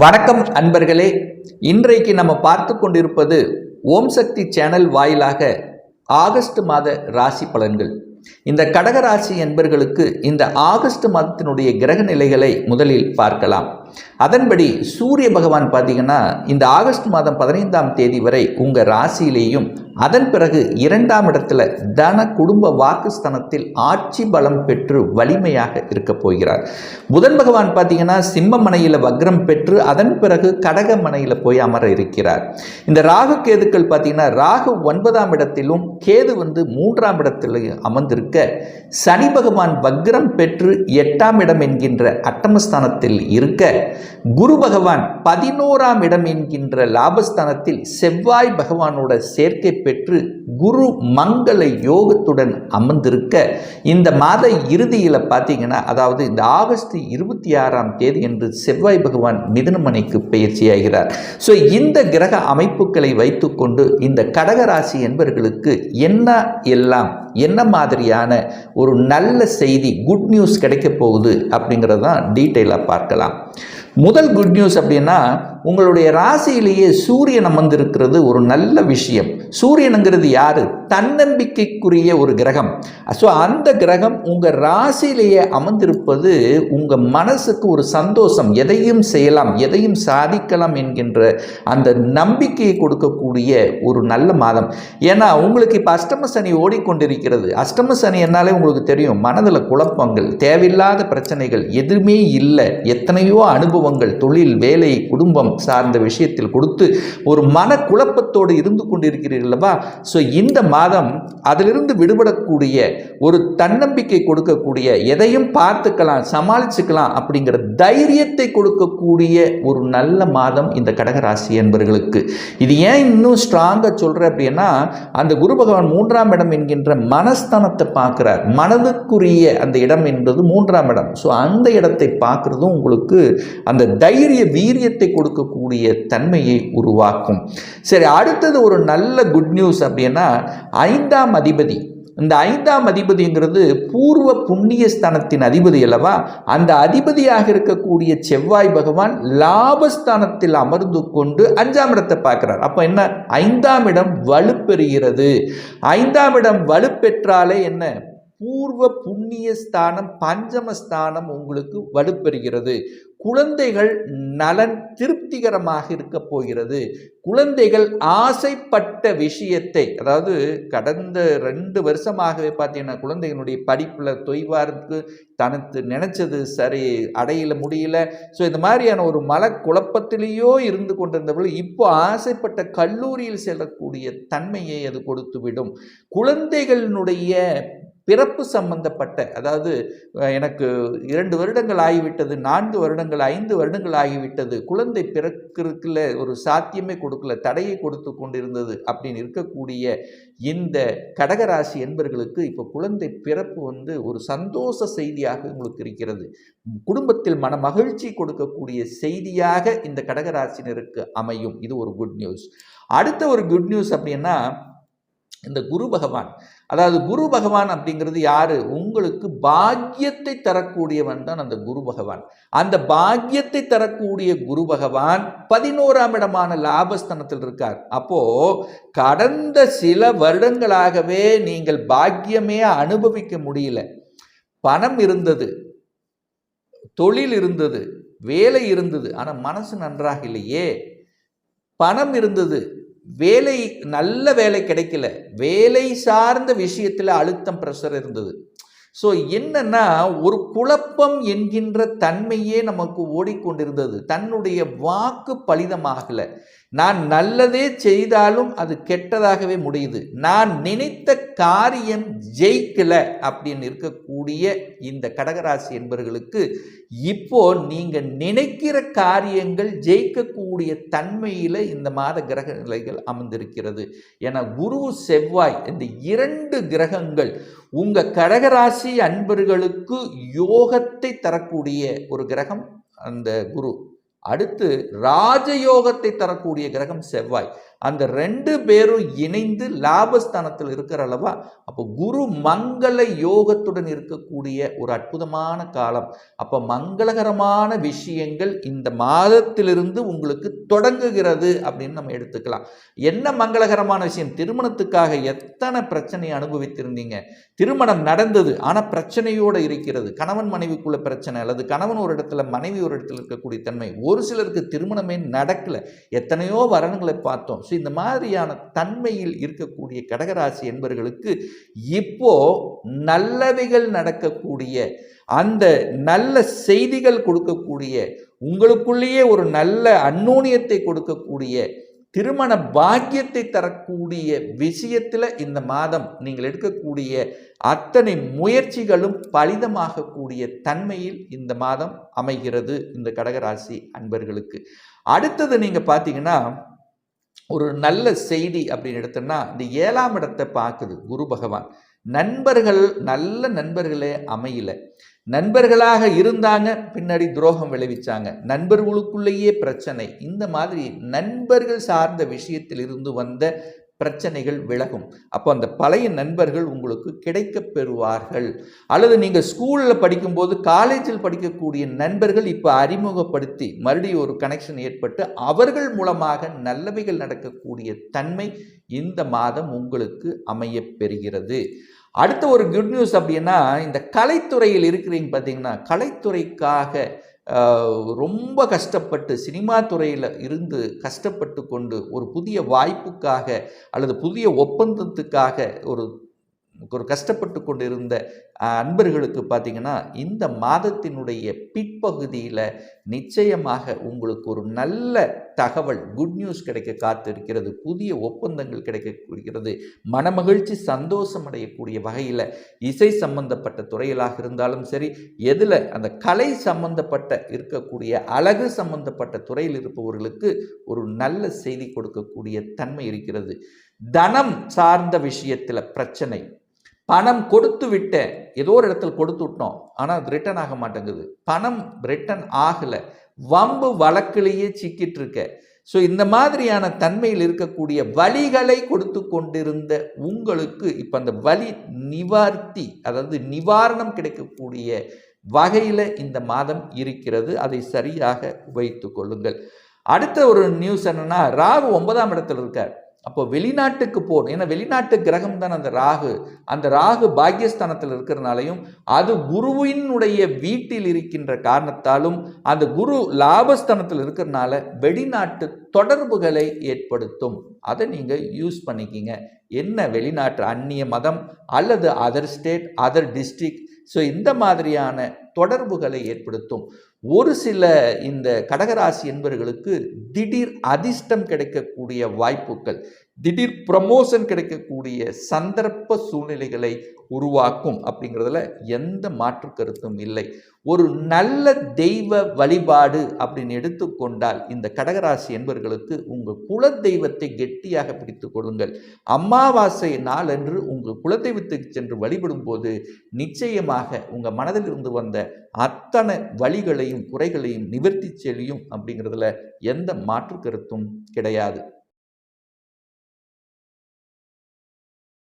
வணக்கம் அன்பர்களே இன்றைக்கு நம்ம பார்த்து கொண்டிருப்பது ஓம் சக்தி சேனல் வாயிலாக ஆகஸ்ட் மாத ராசி பலன்கள். இந்த கடக ராசி என்பர்களுக்கு இந்த ஆகஸ்ட் மாதத்தினுடைய கிரக நிலைகளை முதலில் பார்க்கலாம். அதன்படி சூரிய பகவான் பார்த்தீங்கன்னா இந்த ஆகஸ்ட் மாதம் பதினைந்தாம் தேதி வரை உங்கள் ராசியிலேயும் அதன் பிறகு இரண்டாம் இடத்துல தன குடும்ப வாக்குஸ்தனத்தில் ஆட்சி பலம் பெற்று வலிமையாக இருக்க போகிறார். புதன் பகவான் பார்த்தீங்கன்னா சிம்மமனையில் வக்ரம் பெற்று அதன் பிறகு கடக மனையில் போய் அமர இருக்கிறார். இந்த ராகு கேதுக்கள் பார்த்தீங்கன்னா ராகு ஒன்பதாம் இடத்திலும் கேது வந்து மூன்றாம் இடத்திலையும் அமர்ந்திருக்க சனி பகவான் வக்ரம் பெற்று எட்டாம் இடம் என்கின்ற அட்டமஸ்தானத்தில் இருக்க குரு பகவான் பதினோராம் இடம் என்கின்ற லாபஸ்தானத்தில் செவ்வாய் பகவானோட சேர்க்கை பெற்று குரு மங்கள யோகத்துடன் அமர்ந்திருக்க இந்த மாத இறுதியில் பார்த்தீங்கன்னா அதாவது இந்த ஆகஸ்ட் இருபத்தி ஆறாம் தேதி என்று செவ்வாய் பகவான் மிதனமனைக்கு பயிற்சியாகிறார் ஸோ இந்த கிரக அமைப்புகளை வைத்துக்கொண்டு இந்த கடகராசி என்பவர்களுக்கு என்ன எல்லாம் என்ன மாதிரியான ஒரு நல்ல செய்தி குட் நியூஸ் கிடைக்க போகுது அப்படிங்கிறதான் டீட்டெயிலாக பார்க்கலாம். முதல் குட் நியூஸ் அப்படின்னா உங்களுடைய ராசியிலேயே சூரியன் அமர்ந்திருக்கிறது ஒரு நல்ல விஷயம். சூரியனுங்கிறது யார்? தன்னம்பிக்கைக்குரிய ஒரு கிரகம். ஸோ அந்த கிரகம் உங்கள் ராசியிலேயே அமர்ந்திருப்பது உங்கள் மனசுக்கு ஒரு சந்தோஷம். எதையும் செய்யலாம் எதையும் சாதிக்கலாம் என்கின்ற அந்த நம்பிக்கையை கொடுக்கக்கூடிய ஒரு நல்ல மாதம். ஏன்னா உங்களுக்கு இப்போ அஷ்டம சனி ஓடிக்கொண்டிருக்கிறது. அஷ்டம சனி என்னாலே உங்களுக்கு தெரியும் மனதில் குழப்பங்கள் தேவையில்லாத பிரச்சனைகள் எதுவுமே இல்லை. எத்தனையோ அனுபவம் அனுபவங்கள் தொழில் வேலை குடும்பம் சார்ந்த விஷயத்தில் கொடுத்து ஒரு மன குழப்பத்தோடு இருந்து கொண்டிருக்கிறீர்களவா ஸோ இந்த மாதம் அதிலிருந்து விடுபடக்கூடிய ஒரு தன்னம்பிக்கை கொடுக்கக்கூடிய எதையும் பார்த்துக்கலாம் சமாளிச்சுக்கலாம் அப்படிங்கிற தைரியத்தை கொடுக்கக்கூடிய ஒரு நல்ல மாதம் இந்த கடகராசி என்பர்களுக்கு. இது ஏன் இன்னும் ஸ்ட்ராங்காக சொல்கிறேன் அப்படின்னா அந்த குரு பகவான் மூன்றாம் இடம் என்கின்ற மனஸ்தானத்தை பார்க்குறார். மனதுக்குரிய அந்த இடம் என்பது மூன்றாம் இடம். ஸோ அந்த இடத்தை பார்க்குறதும் உங்களுக்கு அந்த தைரிய வீரியத்தை கொடுக்கக்கூடிய தன்மையை உருவாக்கும். சரி அடுத்தது ஒரு நல்ல குட் நியூஸ் அப்படின்னா ஐந்தாம் அதிபதி. இந்த ஐந்தாம் அதிபதிங்கிறது பூர்வ புண்ணிய ஸ்தானத்தின் அதிபதி அல்லவா? அந்த அதிபதியாக இருக்கக்கூடிய செவ்வாய் பகவான் லாபஸ்தானத்தில் அமர்ந்து கொண்டு அஞ்சாம் இடத்தை பார்க்கிறார். அப்போ என்ன? ஐந்தாம் இடம் வலுப்பெறுகிறது. ஐந்தாம் இடம் வலுப்பெற்றாலே என்ன? பூர்வ புண்ணிய ஸ்தானம் பஞ்சமஸ்தானம் உங்களுக்கு வலுப்பெறுகிறது. குழந்தைகள் நலன் திருப்திகரமாக இருக்க போகிறது. குழந்தைகள் ஆசைப்பட்ட விஷயத்தை அதாவது கடந்த ரெண்டு வருஷமாகவே பார்த்தீங்கன்னா குழந்தைகளுடைய படிப்பில் தொய்வாருக்கு தனக்கு நினைச்சது சரி அடையில முடியல. ஸோ இந்த மாதிரியான ஒரு மல குழப்பத்திலேயோ இருந்து கொண்டிருந்தவர்கள் இப்போ ஆசைப்பட்ட கல்லூரியில் செல்லக்கூடிய தன்மையை அது கொடுத்துவிடும். குழந்தைகளினுடைய பிறப்பு சம்பந்தப்பட்ட அதாவது எனக்கு இரண்டு வருடங்கள் ஆகிவிட்டது நான்கு வருடங்கள் ஐந்து வருடங்கள் ஆகிவிட்டது குழந்தை பிறக்கிறதுக்குள்ள ஒரு சாத்தியமே கொடுக்கல தடையை கொடுத்து கொண்டிருந்தது அப்படின்னு இருக்கக்கூடிய இந்த கடகராசி என்பர்களுக்கு இப்போ குழந்தை பிறப்பு வந்து ஒரு சந்தோஷ செய்தியாக உங்களுக்கு இருக்கிறது. குடும்பத்தில் மன மகிழ்ச்சி கொடுக்கக்கூடிய செய்தியாக இந்த கடகராசினருக்கு அமையும். இது ஒரு குட் நியூஸ் அடுத்த ஒரு குட் நியூஸ் அப்படின்னா இந்த குரு பகவான் அதாவது குரு பகவான் அப்படிங்கிறது யாரு? உங்களுக்கு பாக்கியத்தை தரக்கூடியவன் தான் அந்த குரு பகவான். அந்த பாக்கியத்தை தரக்கூடிய குரு பகவான் பதினோராம் இடமான லாபஸ்தனத்தில் இருக்கார். அப்போ கடந்த சில வருடங்களாகவே நீங்கள் பாக்கியமே அனுபவிக்க முடியல. பணம் இருந்தது தொழில் இருந்தது வேலை இருந்தது ஆனால் மனசு நன்றாக இல்லையே. பணம் இருந்தது வேலை நல்ல வேலை கிடைக்கல. வேலை சார்ந்த விஷயத்தில் அழுத்தம் ப்ரெஷர் இருந்தது. ஸோ என்னன்னா ஒரு குழப்பம் என்கின்ற தன்மையே நமக்கு ஓடிக்கொண்டிருந்தது. தன்னுடைய வாக்கு பலிதமாகலை. நான் நல்லதே செய்தாலும் அது கெட்டதாகவே முடியுது. நான் நினைத்த காரியம் ஜெயிக்கல அப்படின்னு இருக்கக்கூடிய இந்த கடகராசி என்பவர்களுக்கு இப்போ நீங்க நினைக்கிற காரியங்கள் ஜெயிக்கக்கூடிய தன்மையில இந்த மாத கிரக நிலைகள் அமர்ந்திருக்கிறது. என குரு செவ்வாய் இந்த இரண்டு கிரகங்கள் உங்க கடகராசி அன்பர்களுக்கு யோகத்தை தரக்கூடிய ஒரு கிரகம் அந்த குரு. அடுத்து ராஜயோகத்தை தரக்கூடிய கிரகம் செவ்வாய். அந்த ரெண்டு பேரும் இணைந்து லாபஸ்தானத்தில் இருக்கிற அளவா அப்போ குரு மங்கள யோகத்துடன் இருக்கக்கூடிய ஒரு அற்புதமான காலம். அப்போ மங்களகரமான விஷயங்கள் இந்த மாதத்திலிருந்து உங்களுக்கு தொடங்குகிறது அப்படின்னு நம்ம எடுத்துக்கலாம். என்ன மங்களகரமான விஷயம்? திருமணத்துக்காக எத்தனை பிரச்சனையை அனுபவித்திருந்தீங்க? திருமணம் நடந்தது ஆனால் பிரச்சனையோடு இருக்கிறது. கணவன் மனைவிக்குள்ள பிரச்சனை அல்லது கணவன் ஒரு இடத்துல மனைவி ஒரு இடத்துல இருக்கக்கூடிய தன்மை. ஒரு சிலருக்கு திருமணமே நடக்கல. எத்தனையோ வரன்களை பார்த்தோம். ஸோ இந்த மாதிரியான தன்மையில் இருக்கக்கூடிய கடகராசி என்பவர்களுக்கு இப்போ நல்லவைகள் நடக்கக்கூடிய அந்த நல்ல செய்திகள் கொடுக்கக்கூடிய உங்களுக்குள்ளேயே ஒரு நல்ல அந்நூனியத்தை கொடுக்கக்கூடிய திருமண பாக்கியத்தை தரக்கூடிய விஷயத்தில் இந்த மாதம் நீங்கள் எடுக்கக்கூடிய அத்தனை முயற்சிகளும் பலிதமாகக்கூடிய தன்மையில் இந்த மாதம் அமைகிறது இந்த கடகராசி அன்பர்களுக்கு. அடுத்தது நீங்கள் பார்த்தீங்கன்னா ஒரு நல்ல செய்தி அப்படின்னு எடுத்தோம்னா இந்த ஏழாம் இடத்தை பார்க்குது குரு பகவான். நண்பர்கள் நல்ல நண்பர்களே அமையல. நண்பர்களாக இருந்தாங்க பின்னாடி துரோகம் விளைவிச்சாங்க. நண்பர்களுக்குள்ளேயே பிரச்சனை. இந்த மாதிரி நண்பர்கள் சார்ந்த விஷயத்தில் இருந்து வந்த பிரச்சனைகள் விலகும். அப்போ அந்த பழைய நண்பர்கள் உங்களுக்கு கிடைக்க பெறுவார்கள். அல்லது நீங்கள் ஸ்கூலில் படிக்கும்போது காலேஜில் படிக்கக்கூடிய நண்பர்கள் இப்போ அறிமுகப்படுத்தி மறுபடியும் ஒரு கனெக்ஷன் ஏற்பட்டு அவர்கள் மூலமாக நல்லவைகள் நடக்கக்கூடிய தன்மை இந்த மாதம் உங்களுக்கு அமைய பெறுகிறது. அடுத்த ஒரு குட் நியூஸ் அப்படின்னா இந்த கலைத்துறையில் இருக்கிறீங்க பார்த்தீங்கன்னா கலைத்துறைக்காக ரொம்ப கஷ்டப்பட்டு சினிமா துறையில் இருந்து கஷ்டப்பட்டு கொண்டு ஒரு புதிய வாய்ப்புக்காக அல்லது புதிய ஒப்பந்தத்துக்காக ஒரு ஒரு கஷ்டப்பட்டு கொண்டு இருந்த அன்பர்களுக்கு பார்த்தீங்கன்னா இந்த மாதத்தினுடைய பிற்பகுதியில் நிச்சயமாக உங்களுக்கு ஒரு நல்ல தகவல் குட் நியூஸ் கிடைக்க காத்திருக்கிறது புதிய ஒப்பந்தங்கள் கிடைக்கக்கூடியது மனமகிழ்ச்சி சந்தோஷம் அடையக்கூடிய வகையில் இசை சம்பந்தப்பட்ட துறையிலாக இருந்தாலும் சரி எதில் அந்த கலை சம்பந்தப்பட்ட இருக்கக்கூடிய அழகு சம்பந்தப்பட்ட துறையில் இருப்பவர்களுக்கு ஒரு நல்ல செய்தி கொடுக்கக்கூடிய தன்மை இருக்கிறது. தனம் சார்ந்த விஷயத்தில் பிரச்சனை பணம் கொடுத்து விட்டேன் ஏதோ ஒரு இடத்துல கொடுத்து விட்டோம் ஆனால் அது ரிட்டர்ன் ஆக மாட்டேங்குது. பணம் ரிட்டர்ன் ஆகலை. வம்பு வழக்கிலேயே சிக்கிட்டு இருக்க. ஸோ இந்த மாதிரியான தன்மையில் இருக்கக்கூடிய வழிகளை கொடுத்து கொண்டிருந்த உங்களுக்கு இப்போ அந்த வலி நிவார்த்தி அதாவது நிவாரணம் கிடைக்கக்கூடிய வகையில் இந்த மாதம் இருக்கிறது. அதை சரியாக வைத்து கொள்ளுங்கள். அடுத்த ஒரு நியூஸ் என்னன்னா ராகு ஒன்பதாம் இடத்துல இருக்கார். அப்போ வெளிநாட்டுக்கு போகணும். ஏன்னா வெளிநாட்டு கிரகம் தான் அந்த ராகு. அந்த ராகு பாக்யஸ்தானத்தில் இருக்கிறனாலையும் அது குருவினுடைய வீட்டில் இருக்கின்ற காரணத்தாலும் அந்த குரு லாபஸ்தானத்தில் இருக்கிறனால வெளிநாட்டு தொடர்புகளை ஏற்படுத்தும். அதை நீங்கள் யூஸ் பண்ணிக்கிங்க. என்ன வெளிநாட்டு அந்நிய மதம் அல்லது other state other district so இந்த மாதிரியான தொடர்புகளை ஏற்படுத்தும். ஒரு சில இந்த கடகராசி என்பவர்களுக்கு திடீர் அதிர்ஷ்டம் கிடைக்கக்கூடிய வாய்ப்புகள். திடீர் ப்ரமோஷன் கிடைக்கக்கூடிய சந்தர்ப்ப சூழ்நிலைகளை உருவாக்கும் அப்படிங்கிறதுல எந்த மாற்று கருத்தும் இல்லை. ஒரு நல்ல தெய்வ வழிபாடு அப்படின்னு எடுத்துக்கொண்டால் இந்த கடகராசி என்பவர்களுக்கு உங்கள் குல தெய்வத்தை கெட்டியாக பிடித்து கொள்ளுங்கள். அமாவாசை நாளன்று உங்கள் குலதெய்வத்துக்கு சென்று வழிபடும் போது நிச்சயமாக உங்கள் மனதில் இருந்து வந்த அத்தனை வழிகளையும் குறைகளையும் நிவர்த்தி செல்லியும் அப்படிங்கிறதுல எந்த மாற்று கருத்தும் கிடையாது.